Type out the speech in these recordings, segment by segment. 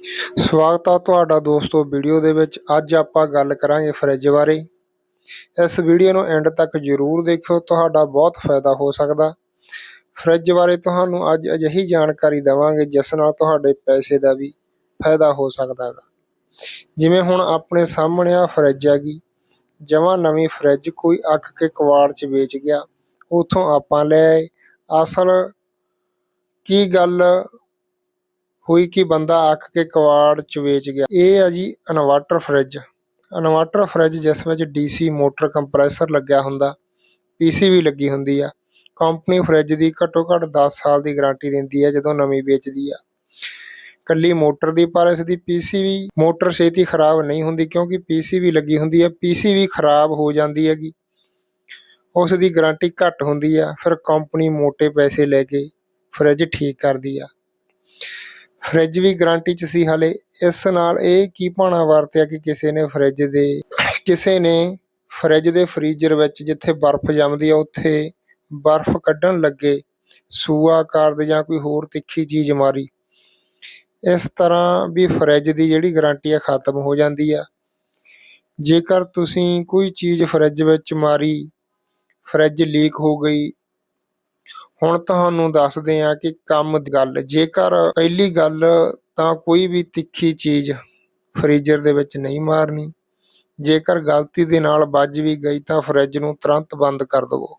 ਸਵਾਗਤ ਆ ਤੁਹਾਡਾ ਦੋਸਤੋ ਵੀਡੀਓ ਦੇ ਵਿੱਚ। ਅੱਜ ਆਪਾਂ ਗੱਲ ਕਰਾਂਗੇ ਫਰਿੱਜ ਬਾਰੇ। ਇਸ ਵੀਡੀਓ ਨੂੰ ਐਂਡ ਤੱਕ ਜ਼ਰੂਰ ਦੇਖਿਓ, ਤੁਹਾਡਾ ਬਹੁਤ ਫਾਇਦਾ ਹੋ ਸਕਦਾ। ਫਰਿੱਜ ਬਾਰੇ ਤੁਹਾਨੂੰ ਅੱਜ ਅਜਿਹੀ ਜਾਣਕਾਰੀ ਦੇਵਾਂਗੇ, ਜਿਸ ਨਾਲ ਤੁਹਾਡੇ ਪੈਸੇ ਦਾ ਵੀ ਫਾਇਦਾ ਹੋ ਸਕਦਾ ਹੈ ਜਿਵੇਂ ਹੁਣ ਆਪਣੇ ਸਾਹਮਣੇ ਆ ਫਰਿੱਜ ਹੈਗੀ। ਜਮਾ ਨਵੀਂ ਫਰਿੱਜ ਕੋਈ ਅੱਕ ਕੇ ਕਵਾੜ 'ਚ ਵੇਚ ਗਿਆ, ਉਥੋਂ ਆਪਾਂ ਲੈ ਆਏ। ਅਸਲ ਕੀ ਗੱਲ ਹੋਈ ਕਿ ਬੰਦਾ ਅੱਕ ਕੇ ਕਵਾੜ ਚ ਵੇਚ ਗਿਆ। ਇਹ ਆ ਜੀ ਇਨਵਰਟਰ ਫਰਿੱਜ। ਇਨਵਰਟਰ ਫਰਿੱਜ ਜਿਸ ਵਿੱਚ ਡੀਸੀ ਮੋਟਰ ਕੰਪਰੈਸਰ ਲੱਗਿਆ ਹੁੰਦਾ ਪੀਸੀਬੀ ਲੱਗੀ ਹੁੰਦੀ ਆ। ਕੰਪਨੀ ਫਰਿੱਜ ਦੀ ਘੱਟੋ ਘੱਟ 10 ਸਾਲ ਦੀ ਗਾਰੰਟੀ ਦਿੰਦੀ ਹੈ ਜਦੋਂ ਨਵੀਂ ਵੇਚਦੀ ਆ। ਕੱਲੀ ਮੋਟਰ ਦੀ, ਪਰ ਇਸ ਦੀ ਪੀਸੀਬੀ ਮੋਟਰ ਛੇਤੀ ਖਰਾਬ ਨਹੀਂ ਹੁੰਦੀ ਕਿਉਂਕਿ ਪੀਸੀਬੀ ਲੱਗੀ ਹੁੰਦੀ ਹੈ ਪੀਸੀਬੀ ਖਰਾਬ ਹੋ ਜਾਂਦੀ ਹੈਗੀ। ਉਸ ਦੀ ਗਾਰੰਟੀ ਘੱਟ ਹੁੰਦੀ ਆ। ਫਿਰ ਕੰਪਨੀ ਮੋٹے ਪੈਸੇ ਲੈ ਕੇ ਫਰਿੱਜ ਠੀਕ ਕਰਦੀ ਆ। ਫਰਿੱਜ ਵੀ ਗਾਰੰਟੀ 'ਚ ਸੀ ਹਲੇ। ਇਸ ਨਾਲ ਇਹ ਕੀ ਭਾਣਾ ਵਰਤਿਆ ਕਿ ਕਿਸੇ ਨੇ ਫਰਿੱਜ ਦੇ, ਕਿਸੇ ਨੇ ਫਰਿੱਜ ਦੇ ਫ੍ਰੀਜ਼ਰ ਵਿੱਚ ਜਿੱਥੇ ਬਰਫ਼ ਜੰਮਦੀ ਆ, ਉੱਥੇ ਬਰਫ਼ ਕੱਢਣ ਲੱਗੇ, ਸੂਆ ਕਾਰਦ ਜਾਂ ਕੋਈ ਹੋਰ ਤਿੱਖੀ ਚੀਜ਼ ਮਾਰੀ। ਇਸ ਤਰ੍ਹਾਂ ਵੀ ਫਰਿੱਜ ਦੀ ਜਿਹੜੀ ਗਾਰੰਟੀ ਆ, ਖਤਮ ਹੋ ਜਾਂਦੀ ਆ। ਜੇਕਰ ਤੁਸੀਂ ਕੋਈ ਚੀਜ਼ ਫਰਿੱਜ ਵਿੱਚ ਮਾਰੀ, ਫਰਿੱਜ ਲੀਕ ਹੋ ਗਈ ਹੁਣ ਤੁਹਾਨੂੰ ਦੱਸਦੇ ਹਾਂ ਕਿ ਕੰਮ ਦੀ ਗੱਲ, ਜੇਕਰ ਪਹਿਲੀ ਗੱਲ ਤਾਂ ਕੋਈ ਵੀ ਤਿੱਖੀ ਚੀਜ਼ ਫ੍ਰੀਜ਼ਰ ਦੇ ਵਿੱਚ ਨਹੀਂ ਮਾਰਨੀ, ਜੇਕਰ ਗਲਤੀ ਦੇ ਨਾਲ ਵੱਜ ਵੀ ਗਈ ਤਾਂ ਫਰਿੱਜ ਨੂੰ ਤੁਰੰਤ ਬੰਦ ਕਰ ਦਿਵੋ।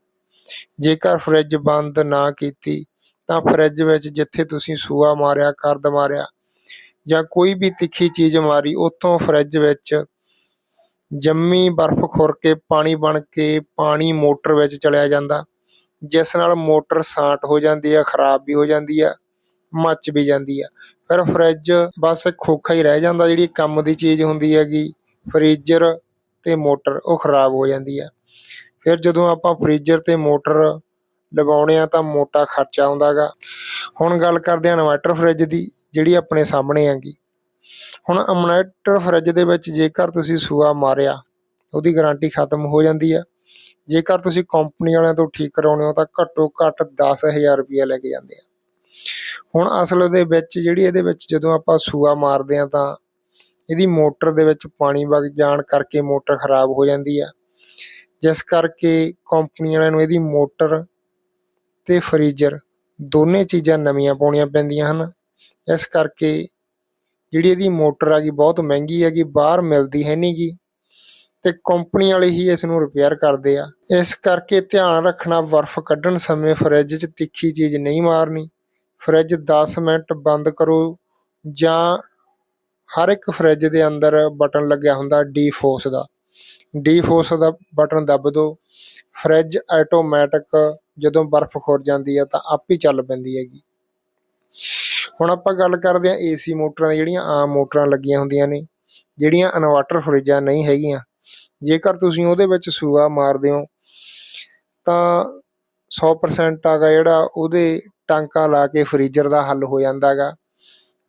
ਜੇਕਰ ਫਰਿੱਜ ਬੰਦ ਨਾ ਕੀਤੀ ਤਾਂ ਫਰਿੱਜ ਵਿੱਚ ਜਿੱਥੇ ਤੁਸੀਂ ਸੂਆ ਮਾਰਿਆ, ਕਰਦ ਮਾਰਿਆ ਜਾਂ ਕੋਈ ਵੀ ਤਿੱਖੀ ਚੀਜ਼ ਮਾਰੀ, ਉੱਥੋਂ ਫਰਿੱਜ ਵਿੱਚ ਜੰਮੀ ਬਰਫ਼ ਖੁਰ ਕੇ ਪਾਣੀ ਬਣ ਕੇ ਪਾਣੀ ਮੋਟਰ ਵਿੱਚ ਚਲਿਆ ਜਾਂਦਾ। ਜਿਸ ਨਾਲ ਮੋਟਰ ਸਾਂਟ ਹੋ ਜਾਂਦੀ ਆ, ਖਰਾਬ ਵੀ ਹੋ ਜਾਂਦੀ ਆ, ਮੱਚ ਵੀ ਜਾਂਦੀ ਆ। ਫਿਰ ਫਰਿੱਜ ਬਸ ਖੋਖਾ ਹੀ ਰਹਿ ਜਾਂਦਾ, ਜਿਹੜੀ ਕੰਮ ਦੀ ਚੀਜ਼ ਹੁੰਦੀ ਹੈਗੀ, ਫ੍ਰੀਜ਼ਰ ਤੇ ਮੋਟਰ, ਉਹ ਖਰਾਬ ਹੋ ਜਾਂਦੀ ਆ। ਫਿਰ ਜਦੋਂ ਆਪਾਂ ਫ੍ਰੀਜ਼ਰ ਤੇ ਮੋਟਰ ਲਗਾਉਣੇ ਆ, ਤਾਂ ਮੋਟਾ ਖਰਚਾ ਆਉਂਦਾਗਾ ਹੁਣ ਗੱਲ ਕਰਦੇ ਆ ਇਨਵਰਟਰ ਫਰਿੱਜ ਦੀ, ਜਿਹੜੀ ਆਪਣੇ ਸਾਹਮਣੇ ਹੈਗੀ। ਹੁਣ ਇਨਵਰਟਰ ਫਰਿੱਜ ਦੇ ਵਿੱਚ ਜੇਕਰ ਤੁਸੀਂ ਸੂਆ ਮਾਰਿਆ, ਉਹਦੀ ਗਾਰੰਟੀ ਖਤਮ ਹੋ ਜਾਂਦੀ ਆ। ਜੇਕਰ ਤੁਸੀਂ ਕੰਪਨੀ ਵਾਲਿਆਂ ਤੋਂ ਠੀਕ ਕਰਾਉਣੇ ਹੋ ਤਾਂ ਘੱਟੋ ਘੱਟ 10000 ਰੁਪਏ ਲੈ ਕੇ ਜਾਂਦੇ ਆ। ਹੁਣ ਅਸਲ ਦੇ ਵਿੱਚ ਜਿਹੜੀ ਇਹਦੇ ਵਿੱਚ ਜਦੋਂ ਆਪਾਂ ਸੂਆ ਮਾਰਦੇ ਆ ਤਾਂ ਇਹਦੀ ਮੋਟਰ ਦੇ ਵਿੱਚ ਪਾਣੀ ਵਗ ਜਾਣ ਕਰਕੇ ਮੋਟਰ ਖਰਾਬ ਹੋ ਜਾਂਦੀ ਆ। ਜਿਸ ਕਰਕੇ ਕੰਪਨੀ ਵਾਲਿਆਂ ਨੂੰ ਇਹਦੀ ਮੋਟਰ ਤੇ ਫ੍ਰੀਜ਼ਰ ਦੋਨੇ ਚੀਜ਼ਾਂ ਨਵੀਆਂ ਪਾਉਣੀਆਂ ਪੈਂਦੀਆਂ ਹਨ। ਇਸ ਕਰਕੇ ਜਿਹੜੀ ਇਹਦੀ ਮੋਟਰ ਆ ਗਈ ਬਹੁਤ ਮਹਿੰਗੀ ਹੈਗੀ ਬਾਹਰ ਮਿਲਦੀ ਹੈ ਨਹੀਂਗੀ ਤੇ ਕੰਪਨੀ ਵਾਲੇ ਹੀ ਇਸ ਨੂੰ ਰਿਪੇਅਰ ਕਰਦੇ ਆ। ਇਸ ਕਰਕੇ ਧਿਆਨ ਰੱਖਣਾ ਬਰਫ਼ ਕੱਢਣ ਸਮੇਂ ਫਰਿੱਜ 'ਚ ਤਿੱਖੀ ਚੀਜ਼ ਨਹੀਂ ਮਾਰਨੀ। ਫਰਿੱਜ 10 ਮਿੰਟ ਬੰਦ ਕਰੋ ਜਾਂ ਹਰ ਇੱਕ ਫਰਿੱਜ ਦੇ ਅੰਦਰ ਬਟਨ ਲੱਗਿਆ ਹੁੰਦਾ ਡੀਫੋਸ ਦਾ। ਡੀਫੋਸ ਦਾ ਬਟਨ ਦੱਬ ਦਿਓ ਫਰਿੱਜ ਆਟੋਮੈਟਿਕ ਜਦੋਂ ਬਰਫ਼ ਖੁਰ ਜਾਂਦੀ ਆ ਤਾਂ ਆਪ ਹੀ ਚੱਲ ਪੈਂਦੀ ਹੈਗੀ। ਹੁਣ ਆਪਾਂ ਗੱਲ ਕਰਦੇ ਆ ਏਸੀ ਮੋਟਰਾਂ ਜਿਹੜੀਆਂ ਆਮ ਮੋਟਰਾਂ ਲੱਗੀਆਂ ਹੁੰਦੀਆਂ ਨੇ, ਜਿਹੜੀਆਂ ਇਨਵਰਟਰ ਫਰਿੱਜਾਂ ਨਹੀਂ ਹੈਗੀਆਂ। ਜੇਕਰ ਤੁਸੀਂ ਉਹਦੇ ਵਿੱਚ ਸੂਆ ਮਾਰਦੇ ਹੋ, ਤਾਂ 100% ਆਗਾ ਜਿਹੜਾ ਉਹਦੇ ਟਾਂਕਾ ਲਾ ਕੇ ਫ੍ਰੀਜ਼ਰ ਦਾ ਹੱਲ ਹੋ ਜਾਂਦਾਗਾ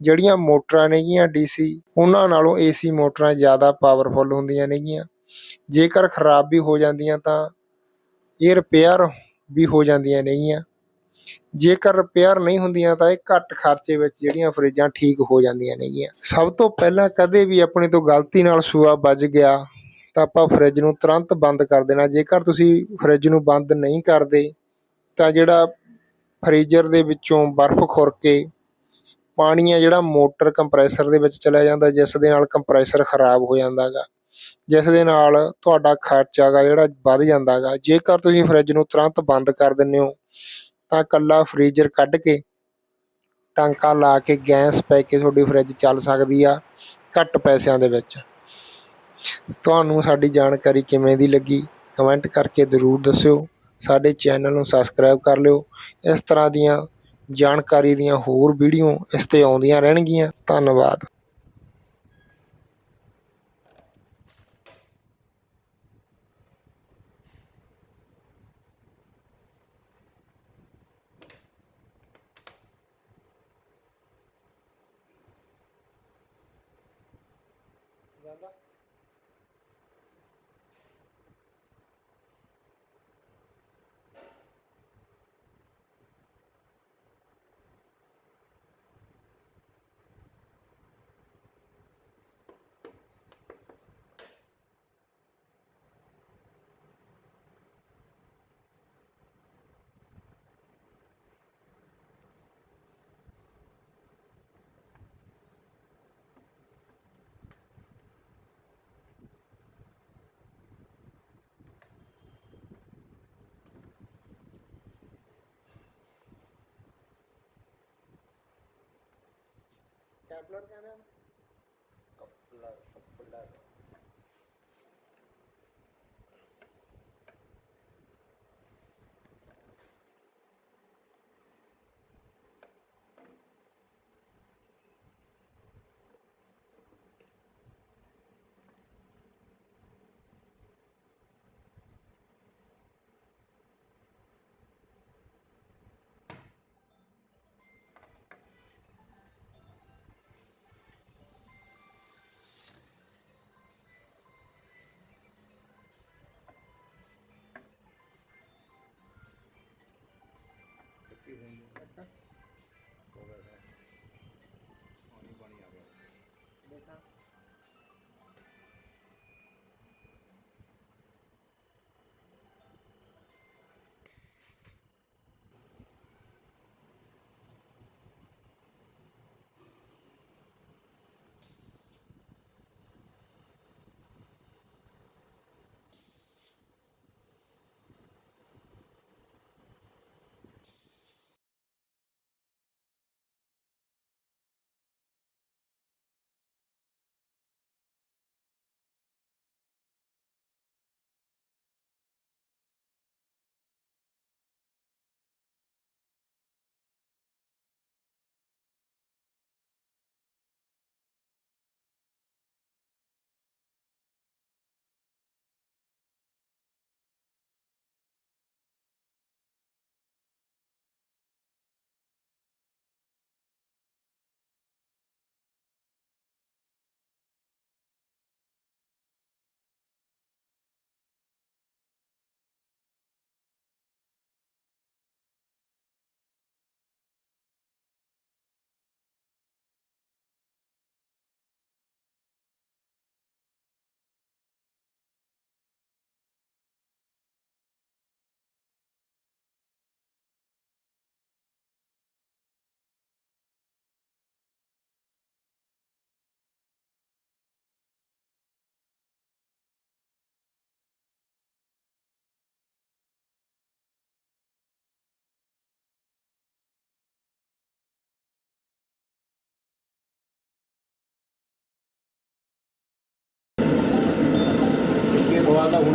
ਜਿਹੜੀਆਂ ਮੋਟਰਾਂ ਨੇਗੀਆਂ ਡੀਸੀ, ਉਹਨਾਂ ਨਾਲੋਂ ਏਸੀ ਮੋਟਰਾਂ ਜ਼ਿਆਦਾ ਪਾਵਰਫੁੱਲ ਹੁੰਦੀਆਂ ਨੇਗੀਆਂ। ਜੇਕਰ ਖਰਾਬ ਵੀ ਹੋ ਜਾਂਦੀਆਂ ਤਾਂ ਇਹ ਰਿਪੇਅਰ ਵੀ ਹੋ ਜਾਂਦੀਆਂ ਨੇਗੀਆਂ। ਜੇਕਰ ਰਿਪੇਅਰ ਨਹੀਂ ਹੁੰਦੀਆਂ ਤਾਂ ਇਹ ਘੱਟ ਖਰਚੇ ਵਿੱਚ ਜਿਹੜੀਆਂ ਫਰਿੱਜਾਂ ਠੀਕ ਹੋ ਜਾਂਦੀਆਂ ਨੇਗੀਆਂ। ਸਭ ਤੋਂ ਪਹਿਲਾਂ ਕਦੇ ਵੀ ਆਪਣੇ ਤੋਂ ਗਲਤੀ ਨਾਲ ਸੂਆ ਵੱਜ ਗਿਆ ਤਾਂ ਆਪਾਂ ਫਰਿੱਜ ਨੂੰ ਤੁਰੰਤ ਬੰਦ ਕਰ ਦੇਣਾ। ਜੇਕਰ ਤੁਸੀਂ ਫਰਿੱਜ ਨੂੰ ਬੰਦ ਨਹੀਂ ਕਰਦੇ, ਤਾਂ ਜਿਹੜਾ ਫ੍ਰੀਜ਼ਰ ਦੇ ਵਿੱਚੋਂ ਬਰਫ਼ ਖੁਰ ਕੇ ਪਾਣੀ ਆ ਜਿਹੜਾ ਮੋਟਰ ਕੰਪਰੈਸਰ ਦੇ ਵਿੱਚ ਚਲਾ ਜਾਂਦਾ, ਜਿਸ ਦੇ ਨਾਲ ਕੰਪਰੈਸਰ ਖਰਾਬ ਹੋ ਜਾਂਦਾਗਾ ਜਿਸ ਦੇ ਨਾਲ ਤੁਹਾਡਾ ਖਰਚਾ ਗਾ ਜਿਹੜਾ ਵੱਧ ਜਾਂਦਾਗਾ ਜੇਕਰ ਤੁਸੀਂ ਫਰਿੱਜ ਨੂੰ ਤੁਰੰਤ ਬੰਦ ਕਰ ਦਿੰਦੇ ਹੋ, ਤਾਂ ਕੱਲਾ ਫ੍ਰੀਜ਼ਰ ਕੱਢ ਕੇ ਟਾਂਕਾ ਲਾ ਕੇ ਗੈਸ ਪੈ ਕੇ ਤੁਹਾਡੀ ਫਰਿੱਜ ਚੱਲ ਸਕਦੀ ਆ ਘੱਟ ਪੈਸਿਆਂ ਦੇ ਵਿੱਚ। ਤੁਹਾਨੂੰ ਸਾਡੀ ਜਾਣਕਾਰੀ ਕਿਵੇਂ ਦੀ ਲੱਗੀ? ਕਮੈਂਟ ਕਰਕੇ ਜ਼ਰੂਰ ਦੱਸਿਓ। ਸਾਡੇ ਚੈਨਲ ਨੂੰ ਸਬਸਕ੍ਰਾਈਬ ਕਰ ਲਿਓ। ਇਸ ਤਰ੍ਹਾਂ ਦੀਆਂ ਜਾਣਕਾਰੀ ਦੀਆਂ ਹੋਰ ਵੀਡੀਓ ਇਸ ਤੇ ਆਉਂਦੀਆਂ ਰਹਿਣਗੀਆਂ। ਧੰਨਵਾਦ। ਜਾਂਦਾ? ਕਹਿੰਦੇ ਆ ਕਪਲਰ ਕਪਲਰ ਕਿੱਥੇ ਹੋਈ ਹੈ ਕੋਵਰ ਹੈ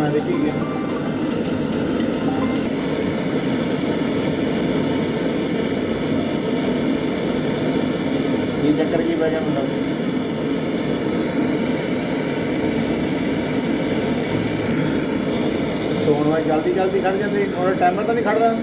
ਦਵਾ ਦਾ ਗੁਣਾ ਦੇਖੀ ਗਿਆ ਇਹ ਚੱਕਰ ਕੀ ਵਜ੍ਹਾ ਹੁੰਦਾ ਤੋਣ ਵਾਲੀ ਜਲਦੀ ਜਲਦੀ ਖੜ ਜਾਂਦੀ ਥੋੜਾ ਟਾਈਮਰ ਤਾਂ ਨਹੀਂ ਖੜਦਾ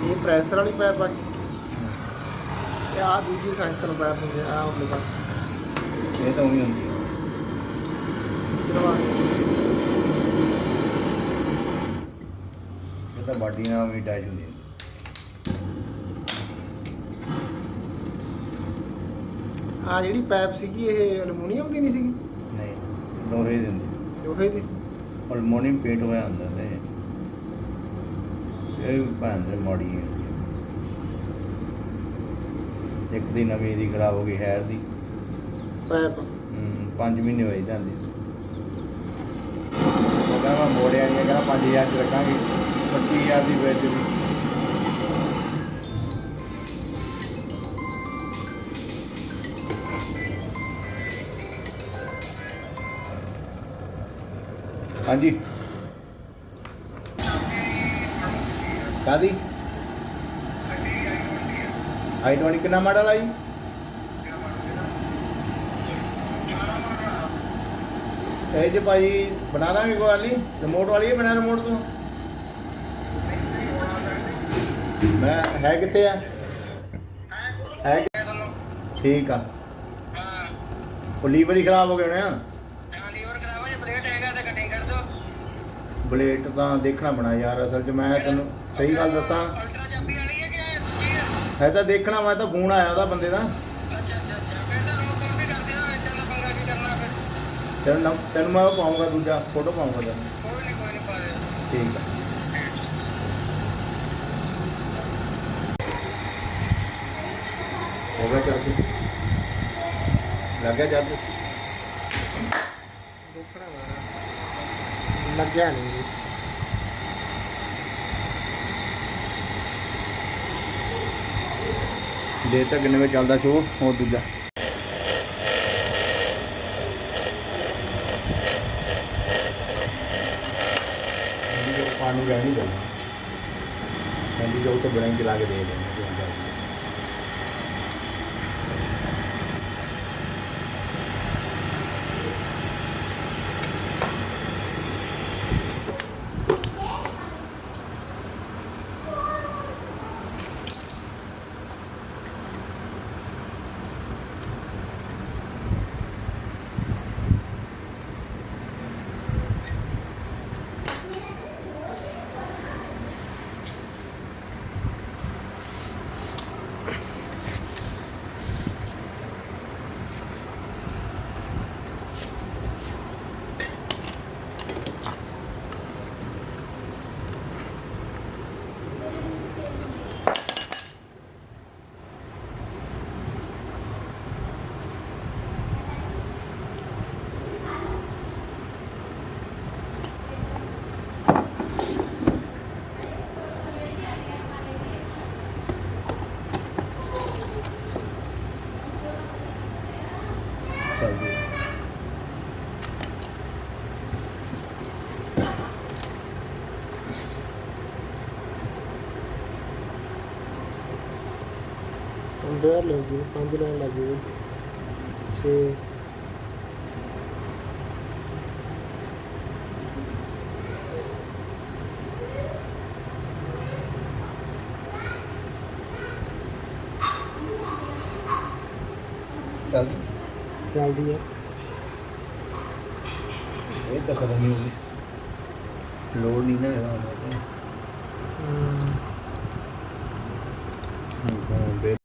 ਇਹ ਪ੍ਰੈਸ਼ਰ ਵਾਲੀ ਪਾਈਪ ਆ ਗਈ। ਤੇ ਆ ਦੂਜੀ ਸੈਂਕਸ਼ਨ ਪਾਈਪ ਹੁੰਦੀ ਆ ਉਹਦੇ ਪਾਸ। ਇਹ ਤਾਂ ਉਹੀ ਹੁੰਦੀ ਹੈ ਇਹ ਤਾਂ ਬਾਡੀ ਨਾਲ ਵੀ ਅਟੈਚ ਹੁੰਦੀ ਹੈ ਆ ਜਿਹੜੀ ਪਾਈਪ ਸੀਗੀ ਇਹ ਐਲੂਮੀਨੀਅਮ ਦੀ ਨਹੀਂ ਸੀਗੀ? ਨਹੀਂ ਲੋਹੇ ਦੀ ਹੁੰਦੀ ਲੋਹੇ ਦੀ ਸੀ। ਅਲਮੋਨੀਅਮ ਪੇਂਟ ਹੋਇਆ ਹੁੰਦਾ ਤੇ। ਇਹ ਭੈਣ ਦੇ ਮਾੜੀ ਹੈ ਇੱਕ ਦੀ ਨਵੀਂ ਦੀ ਖਰਾਬ ਹੋ ਗਈ ਹੈਰ ਦੀ। ਪਾਈਪ 5 ਮਹੀਨੇ ਹੋਏ ਜਾਂਦੀ। ਉਹ ਕਹਿੰਦਾ ਮੈਂ ਮੋੜਿਆ ਨਹੀਂ ਕਹਿੰਦਾ 5000 ਚ ਰੱਖਾਂਗੇ 25000 ਦੀ ਵੇਚ ਵੀ। ਹਾਂਜੀ। ਕਾਦੀ ਆਈ 20 ਕਿੰਨਾ ਮਾਡਲ ਆਈ ਇਹ ਜੇ ਭਾਈ ਬਣਾ ਦਾਂਗੇ ਕੋਈ ਨਹੀਂ ਰਿਮੋਟ ਵਾਲੀ ਹੈ ਬਣਾ ਰਿਮੋਟ ਤੋਂ? ਮੈਂ ਹੈ ਕਿੱਥੇ ਆ? ਹੈ ਠੀਕ ਆ। ਉਹ ਲੀਵਰ ਹੀ ਖਰਾਬ ਹੋ ਗਏ ਹੋਣੇ ਆ। ਹਾਂ ਲੀਵਰ ਖਰਾਬ ਹੈ ਜੇ ਪਲੇਟ ਹੈਗਾ ਤੇ ਕਟਿੰਗ ਕਰ ਦਿਓ। ਬਲੇਡ ਤਾਂ ਦੇਖਣਾ ਬਣਾ ਯਾਰ ਅਸਲ 'ਚ ਮੈਂ ਤੈਨੂੰ ਸਹੀ ਗੱਲ ਦੱਸਾਂ ਅਲਟਰਾ ਚਾਬੀ ਵਾਲੀ ਹੈ ਕਿ ਹੈ ਤਾਂ ਦੇਖਣਾ ਮੈਂ ਤਾਂ ਫੋਨ ਆਇਆ ਉਹਦਾ ਬੰਦੇ ਦਾ। ਅੱਛਾ ਅੱਛਾ ਅੱਛਾ। ਫਿਰ ਤਾਂ ਲੋਕ ਕੰਮ ਵੀ ਕਰਦੇ ਹੋ ਇੱਦਾਂ ਦਾ ਪੰਗਾ ਕੀ ਕਰਨਾ ਫਿਰ? ਤੈਨੂੰ ਨੰਬ- ਤੈਨੂੰ ਮੈਂ ਉਹ ਪਾਉਂਗਾ ਦੂਜਾ ਫੋਟੋ ਪਾਉਂਗਾ ਤੈਨੂੰ। ਕੋਈ ਨਹੀਂ ਕੋਈ ਨਹੀਂ ਪਾ ਦੇ। ਠੀਕ ਆ। ਹੋ ਗਿਆ ਚਾਰਜ। ਲੱਗ ਗਿਆ ਚਾਰਜ? ਦੇਖਣਾ ਲੱਗਿਆ ਨਹੀਂ ਜੀ ਤੱਕ ਕਿੰਨੇ ਵਿੱਚ ਚੱਲਦਾ ਸ਼ੋ ਹੋਰ ਦੂਜਾ। ਇਹਦੀ ਜੋ ਪਾਣੀ ਰਹਿਣੀ ਚਾਹੀਦਾ ਕਹਿੰਦੀ ਜੋ ਤਾਂ ਬਣਾ ਕੇ ਲਾ ਕੇ ਦੇ ਦੇ ਚੱਲਦੀ ਕੰਬੇਅਰ ਲੱਗ ਗਈ ਪੰਜ ਲਾਈਨ ਲੱਗ ਗਈ 6 ਚੱਲਦੀ। ਚੱਲਦੀ ਹੈ